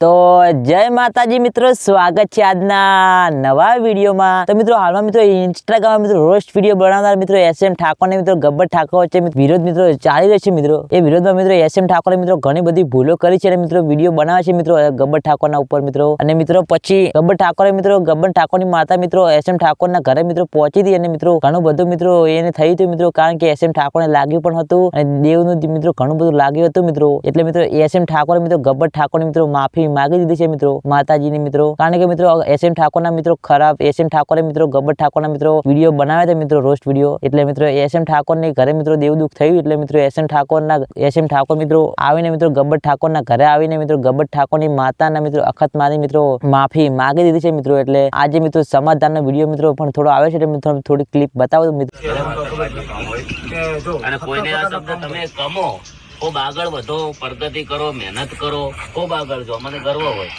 તો જય માતાજી મિત્રો, સ્વાગત છે આજના નવા વિડીયોમાં. તો મિત્રો, હાલમાં મિત્રો ઇન્સ્ટાગ્રામ મિત્રો રોસ્ટ વીડિયો બનાવનાર મિત્રો એસ એમ ઠાકોર મિત્રો ગબ્બર ઠાકોર વચ્ચે વિરોધ મિત્રો ચાલી રહ્યો છે મિત્રો. એ વિરોધમાં મિત્રો એસ એમ ઠાકોરે મિત્રો ઘણી બધી ભૂલો કરી છે અને મિત્રો વીડિયો બનાવે છે મિત્રો ગબ્બર ઠાકોરના ઉપર મિત્રો. અને મિત્રો પછી ગબ્બર ઠાકોરે મિત્રો, ગબ્બર ઠાકોરની માતા મિત્રો એસ એમ ઠાકોરના ઘરે મિત્રો પહોંચી હતી અને મિત્રો ઘણું બધું મિત્રો એને થયું હતું મિત્રો, કારણ કે એસ એમ ઠાકોરને લાગ્યું પણ હતું અને દેવનું મિત્રો ઘણું બધું લાગ્યું હતું મિત્રો. એટલે મિત્રો એસ એમ ઠાકોરે મિત્રો ગબ્બર ઠાકોરની મિત્રો માફી માગી દીધી છે મિત્રો માતાજીની મિત્રો. કારણ કે મિત્રો એસ એમ ઠાકોરના મિત્રો ખરાબ એસ એમ ઠાકોરે મિત્રો ગબ્બર ઠાકોરના મિત્રો વીડિયો બનાવ્યા હતા મિત્રો રોસ્ટ વીડિયો એટલે મિત્રો એસ એમ ઠાકોરને ઘરે મિત્રો દેવ દુઃખ થયું એટલે મિત્રો એસ એમ ઠાકોરના એસ એમ ઠાકોર મિત્રો આવીને મિત્રો ગબ્બર ઠાકોરના ઘરે આવીને મિત્રો ગબ્બર ઠાકોરની માતાના મિત્રો અખત મારી મિત્રો માફી માગી દીધી છે મિત્રો. એટલે આજે મિત્રો સમાધાનનો વીડિયો મિત્રો પણ થોડો આવે છે એટલે મિત્રો થોડી ક્લિપ બતાવો મિત્રો. અને કોઈને આ શબ્દ તમે કમો. ખૂબ આગળ વધો, પ્રગતિ કરો, મહેનત કરો, ખૂબ આગળ જો. મને ગર્વ હોય.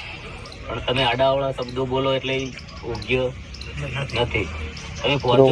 પણ તમે આડાવડા શબ્દો બોલો એટલે ઈ યોગ્ય નથી.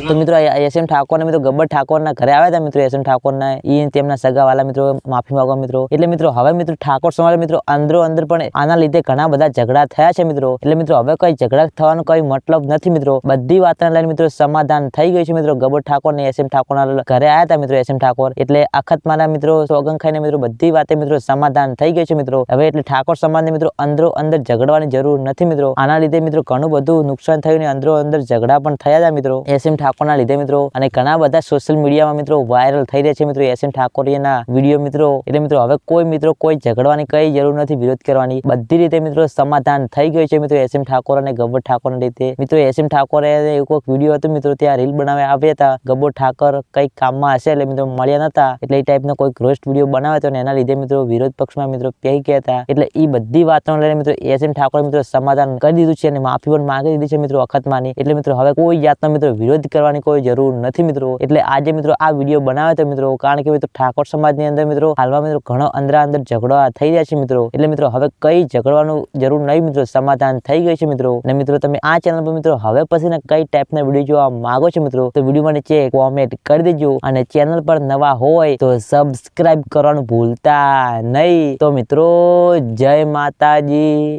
તો મિત્રો એસ એમ ઠાકોર મિત્રો ગબ્બર ઠાકોરના ઘરે આવ્યા હતા મિત્રો એસએમ ઠાકોરના. ઈ તેમના સગાવાલા મિત્રો માફી માંગવા મિત્રો. એટલે મિત્રો હવે મિત્રો ઠાકોર સમાજ મિત્રો અંદરો અંદર પણ આના લીધે ઘણા બધા ઝઘડા થયા છે મિત્રો. એટલે મિત્રો હવે કઈ ઝઘડા થવાનો કઈ મતલબ નથી મિત્રો. બધી વાતને લઈને મિત્રો સમાધાન થઈ ગયું છે મિત્રો. ગબ્બર ઠાકોર ને એસ એમ ઠાકોરના ઘરે આવ્યા હતા મિત્રો એસ એમ ઠાકોર. એટલે અખત મારા મિત્રો સોગન ખાઈને મિત્રો બધી વાતે મિત્રો સમાધાન થઈ ગયું છે મિત્રો. હવે એટલે ઠાકોર સમાજને મિત્રો અંદરો અંદર ઝઘડવાની જરૂર નથી મિત્રો. આના લીધે મિત્રો ઘણું બધું નુકસાન થયું ને અંદરો અંદર ઝઘડા પણ થયા હતા મિત્રો. એસ એમ ઠાકોરના લીધે મિત્રો. અને ઘણા બધા સોશિયલ મીડિયામાં મિત્રો વાયરલ થઈ રહ્યા છે મિત્રો એસ એમ ઠાકોરિયાના વીડિયો મિત્રો. એટલે મિત્રો હવે કોઈ મિત્રો કોઈ ઝઘડવાની કઈ જરૂર નથી વિરોધ કરવાની. બધી રીતે મિત્રો સમાધાન થઈ ગયું છે મિત્રો એસ એમ ઠાકોર અને ગબ્બર ઠાકોરના રીતે મિત્રો એસ એમ ઠાકોરે એક વીડિયો હતો મિત્રો ત્યાં રીલ બનાવ્યા આવ્યા હતા. ગબ્બર ઠાકોર કંઈક કામમાં હશે એટલે મિત્રો મળ્યા નતા એટલે એ ટાઈપનો કોઈ રોસ્ટ વીડિયો બનાવ્યો હતો અને એના લીધે મિત્રો વિરોધ પક્ષમાં મિત્રો પહેરી ગયા હતા. એટલે એ બધી વાતોને લઈને મિત્રો એસ એમ ઠાકોરે મિત્રો સમાધાન કરી દીધું છે અને માફી પણ માંગી દીધી છે મિત્રો અખતમાની. એટલે મિત્રો, હવે કોઈ જાતનો મિત્રો વિરોધ કરવાની કોઈ જરૂર નથી મિત્રો. એટલે આજે મિત્રો આ વીડિયો બનાવે તો મિત્રો, કારણ કે મિત્રો ઠાકોર સમાજની અંદર મિત્રો, હાલમાં મિત્રો ઘણો અંદર અંદર ઝઘડો થઈ રહ્યા છે મિત્રો. એટલે મિત્રો, હવે કઈ ઝઘડવાનું જરૂર નહીં મિત્રો, સમાધાન થઈ ગયું છે મિત્રો. અને મિત્રો, તમે આ ચેનલ પર મિત્રો, હવે પછી ને કઈ ટાઈપના વીડિયો જોવા માંગો છો મિત્રો, તો વીડિયો નીચે કોમેન્ટ કરી દેજો. અને ચેનલ પર નવા હોય તો સબસ્ક્રાઇબ કરવાનું ભૂલતા નહીં. તો મિત્રો, જય માતાજી.